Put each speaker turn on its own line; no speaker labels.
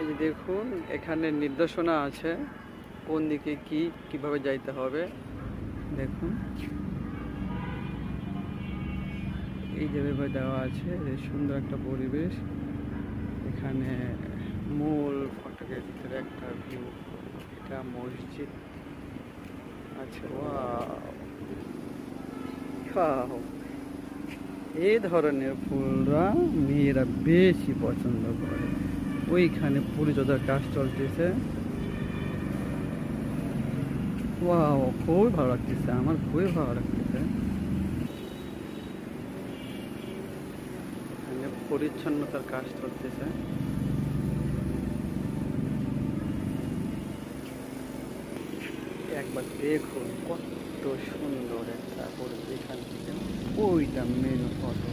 এই যে দেখুন, এখানে নির্দেশনা আছে কোন দিকে কি, কীভাবে যাইতে হবে। দেখুন। এই যে ভেবে দেওয়া আছে সুন্দর একটা পরিবেশ। এখানে মূল ফটকের ভিতরে একটা ভিউ এটা মসজিদ। আচ্ছা ওয়াও। এই ধরনের ফুলরা মেয়েরা বেশি পছন্দ করে। ওইখানে পরিচর্যার কাজ চলতেছে। খুবই ভালো লাগতেছে, আমার খুবই ভালো লাগতেছে। পরিচ্ছন্নতার কাজ চলতেছে। একবার দেখুন কত সুন্দর একটা পরিবেশ এখান। থেকে ওইটা মেন ফটো